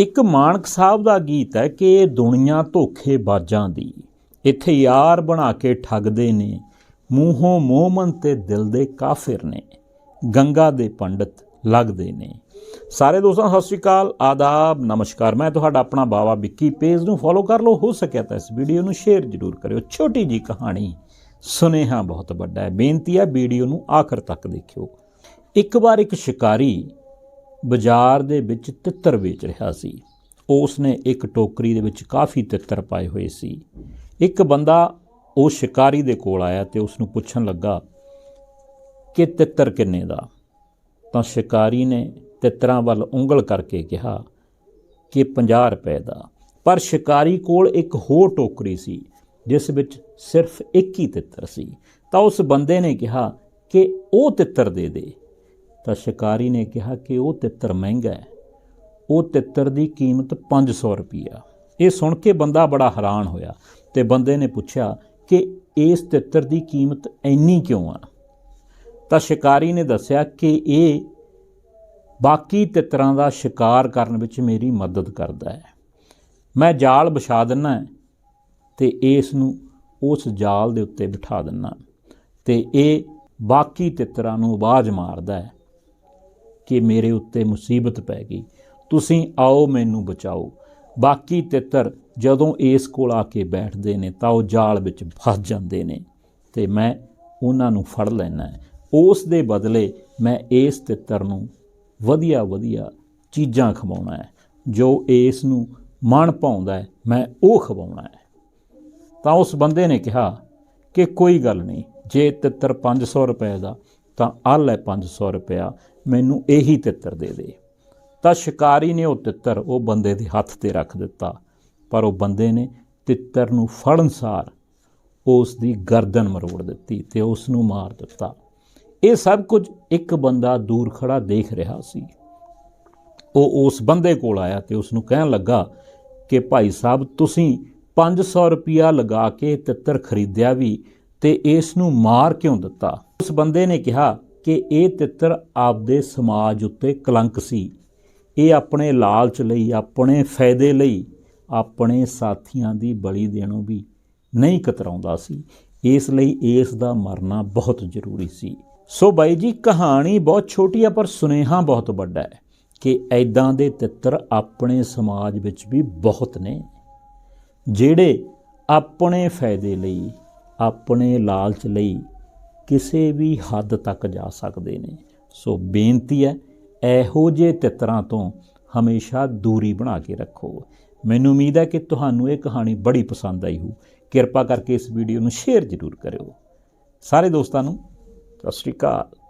ਇੱਕ ਮਾਨਕ ਸਾਹਿਬ ਦਾ ਗੀਤ ਹੈ ਕਿ ਦੁਨੀਆ ਧੋਖੇਬਾਜ਼ਾਂ ਦੀ। ਇੱਥੇ ਯਾਰ ਬਣਾ ਕੇ ਠੱਗਦੇ ਨੇ, ਮੂੰਹੋਂ ਮੋਹਮਨ ਤੇ ਦਿਲ ਦੇ ਕਾਫਿਰ ਨੇ, ਗੰਗਾ ਦੇ ਪੰਡਤ ਲੱਗਦੇ ਨੇ। ਸਾਰੇ ਦੋਸਤਾਂ, ਸਤਿ ਸ਼੍ਰੀ ਅਕਾਲ, ਆਦਾਬ, ਨਮਸਕਾਰ। ਮੈਂ ਤੁਹਾਡਾ ਆਪਣਾ ਬਾਵਾ ਵਿੱਕੀ ਪੇਜ ਨੂੰ ਫੋਲੋ ਕਰ ਲਓ। ਹੋ ਸਕਿਆ ਤਾਂ ਇਸ ਵੀਡੀਓ ਨੂੰ ਸ਼ੇਅਰ ਜ਼ਰੂਰ ਕਰਿਓ। ਛੋਟੀ ਜੀ ਕਹਾਣੀ ਸੁਨੇਹਾ ਬਹੁਤ ਵੱਡਾ ਹੈ। ਬੇਨਤੀ ਹੈ ਵੀਡੀਓ ਨੂੰ ਆਖਰ ਤੱਕ ਦੇਖਿਓ। ਇੱਕ ਵਾਰ ਇੱਕ ਸ਼ਿਕਾਰੀ ਬਾਜ਼ਾਰ ਦੇ ਵਿੱਚ ਤਿੱਤਰ ਵੇਚ ਰਿਹਾ ਸੀ। ਉਸ ਨੇ ਇੱਕ ਟੋਕਰੀ ਦੇ ਵਿੱਚ ਕਾਫੀ ਤਿੱਤਰ ਪਾਏ ਹੋਏ ਸੀ। ਇੱਕ ਬੰਦਾ ਉਹ ਸ਼ਿਕਾਰੀ ਦੇ ਕੋਲ ਆਇਆ ਤੇ ਉਸ ਨੂੰ ਪੁੱਛਣ ਲੱਗਾ, ਕਿ ਤਿੱਤਰ ਕਿੰਨੇ ਦਾ? ਤਾਂ ਸ਼ਿਕਾਰੀ ਨੇ ਤਿੱਤਰਾਂ ਵੱਲ ਉਂਗਲ ਕਰਕੇ ਕਿਹਾ, ਕਿ 50 ਰੁਪਏ ਦਾ। ਪਰ ਸ਼ਿਕਾਰੀ ਕੋਲ ਇੱਕ ਹੋਰ ਟੋਕਰੀ ਸੀ, ਜਿਸ ਵਿੱਚ ਸਿਰਫ ਇੱਕ ਹੀ ਤਿੱਤਰ ਸੀ। ਤਾਂ ਉਸ ਬੰਦੇ ਨੇ ਕਿਹਾ, ਕਿ ਉਹ ਤਿੱਤਰ ਦੇ ਦੇ। ਤਾਂ ਸ਼ਿਕਾਰੀ ਨੇ ਕਿਹਾ ਕਿ ਉਹ ਤਿੱਤਰ ਮਹਿੰਗਾ ਹੈ। ਉਹ ਤਿੱਤਰ ਦੀ ਕੀਮਤ 500 ਰੁਪਈਆ। ਇਹ ਸੁਣ ਕੇ ਬੰਦਾ ਬੜਾ ਹੈਰਾਨ ਹੋਇਆ ਤੇ ਬੰਦੇ ਨੇ ਪੁੱਛਿਆ ਕਿ ਇਸ ਤਿੱਤਰ ਦੀ ਕੀਮਤ ਇੰਨੀ ਕਿਉਂ ਆ? ਤਾਂ ਸ਼ਿਕਾਰੀ ਨੇ ਦੱਸਿਆ ਕਿ ਇਹ ਬਾਕੀ ਤਿੱਤਰਾਂ ਦਾ ਸ਼ਿਕਾਰ ਕਰਨ ਵਿੱਚ ਮੇਰੀ ਮਦਦ ਕਰਦਾ ਹੈ। ਮੈਂ ਜਾਲ ਵਿਛਾ ਦਿੰਨਾ ਹੈ ਤੇ ਇਸ ਨੂੰ ਉਸ ਜਾਲ ਦੇ ਉੱਤੇ ਬਿਠਾ ਦਿੰਨਾ। ਤੇ ਇਹ ਬਾਕੀ ਤਿੱਤਰਾਂ ਨੂੰ ਆਵਾਜ਼ ਮਾਰਦਾ ਹੈ। ਕਿ ਮੇਰੇ ਉੱਤੇ ਮੁਸੀਬਤ ਪੈ ਗਈ। ਤੁਸੀਂ ਆਓ, ਮੈਨੂੰ ਬਚਾਓ। ਬਾਕੀ ਤਿੱਤਰ, ਜਦੋਂ ਇਸ ਕੋਲ ਆ ਕੇ ਬੈਠਦੇ ਨੇ, ਤਾਂ ਉਹ ਜਾਲ ਵਿੱਚ ਫਸ ਜਾਂਦੇ ਨੇ ਤੇ ਮੈਂ ਉਹਨਾਂ ਨੂੰ ਫੜ ਲੈਣਾ ਹੈ। ਉਸ ਦੇ ਬਦਲੇ ਮੈਂ ਇਸ ਤਿੱਤਰ ਨੂੰ ਵਧੀਆ ਵਧੀਆ ਚੀਜ਼ਾਂ ਖਵਾਉਣਾ ਹੈ। ਜੋ ਇਸ ਨੂੰ ਮਨ ਪਾਉਂਦਾ ਹੈ, ਮੈਂ ਉਹ ਖਵਾਉਣਾ ਹੈ। ਤਾਂ ਉਸ ਬੰਦੇ ਨੇ ਕਿਹਾ ਕਿ ਕੋਈ ਗੱਲ ਨਹੀਂ, ਜੇ ਤਿੱਤਰ 500 ਰੁਪਏ ਦਾ, ਤਾਂ ਆ ਲੈ 500 ਰੁਪਇਆ। ਮੈਨੂੰ ਇਹੀ ਤਿੱਤਰ ਦੇ ਦੇ। ਤਾਂ ਸ਼ਿਕਾਰੀ ਨੇ ਉਹ ਤਿੱਤਰ ਉਹ ਬੰਦੇ ਦੇ ਹੱਥ ਤੇ ਰੱਖ ਦਿੱਤਾ। ਪਰ ਉਹ ਬੰਦੇ ਨੇ ਤਿੱਤਰ ਨੂੰ ਫੜਨਸਾਰ ਉਸ ਦੀ ਗਰਦਨ ਮਰੋੜ ਦਿੱਤੀ ਤੇ ਉਸ ਨੂੰ ਮਾਰ ਦਿੱਤਾ। ਇਹ ਸਭ ਕੁਝ ਇੱਕ ਬੰਦਾ ਦੂਰ ਖੜਾ ਦੇਖ ਰਿਹਾ ਸੀ। ਉਹ ਉਸ ਬੰਦੇ ਕੋਲ ਆਇਆ ਤੇ ਉਸ ਨੂੰ ਕਹਿਣ ਲੱਗਾ ਕਿ ਭਾਈ ਸਾਹਿਬ, ਤੁਸੀਂ 500 ਰੁਪਿਆ ਲਗਾ ਕੇ ਤਿੱਤਰ ਖਰੀਦਿਆ ਵੀ ਤੇ ਇਸ ਨੂੰ ਮਾਰ ਕਿਉਂ ਦਿੱਤਾ? ਉਸ ਬੰਦੇ ਨੇ ਕਿਹਾ ਕਿ ਇਹ ਤਿੱਤਰ ਆਪਦੇ ਸਮਾਜ ਉੱਤੇ ਕਲੰਕ ਸੀ। ਇਹ ਆਪਣੇ ਲਾਲਚ ਲਈ, ਆਪਣੇ ਫਾਇਦੇ ਲਈ, ਆਪਣੇ ਸਾਥੀਆਂ ਦੀ ਬਲੀ ਦੇਣੋਂ ਵੀ ਨਹੀਂ ਕਤਰਾਉਂਦਾ ਸੀ। ਇਸ ਲਈ ਇਸ ਦਾ ਮਰਨਾ ਬਹੁਤ ਜ਼ਰੂਰੀ ਸੀ। ਸੋ ਬਾਈ ਜੀ, ਕਹਾਣੀ ਬਹੁਤ ਛੋਟੀ ਆ, ਪਰ ਸੁਨੇਹਾ ਬਹੁਤ ਵੱਡਾ ਹੈ ਕਿ ਐਦਾਂ ਦੇ ਤਿੱਤਰ ਆਪਣੇ ਸਮਾਜ ਵਿੱਚ ਵੀ ਬਹੁਤ ਨੇ, ਜਿਹੜੇ ਆਪਣੇ ਫਾਇਦੇ ਲਈ, ਆਪਣੇ ਲਾਲਚ ਲਈ ਕਿਸੇ ਵੀ ਹੱਦ ਤੱਕ ਜਾ ਸਕਦੇ ਨੇ। ਸੋ ਬੇਨਤੀ ਹੈ, ਇਹੋ ਜਿਹੇ ਤਿੱਤਰਾਂ ਤੋਂ ਹਮੇਸ਼ਾ ਦੂਰੀ ਬਣਾ ਕੇ ਰੱਖੋ। ਮੈਨੂੰ ਉਮੀਦ ਹੈ ਕਿ ਤੁਹਾਨੂੰ ਇਹ ਕਹਾਣੀ ਬੜੀ ਪਸੰਦ ਆਈ ਹੋ ਕਿਰਪਾ ਕਰਕੇ ਇਸ ਵੀਡੀਓ ਨੂੰ ਸ਼ੇਅਰ ਜ਼ਰੂਰ ਕਰਿਓ। ਸਾਰੇ ਦੋਸਤਾਂ ਨੂੰ ਸਤਿ ਸ਼੍ਰੀ ਅਕਾਲ।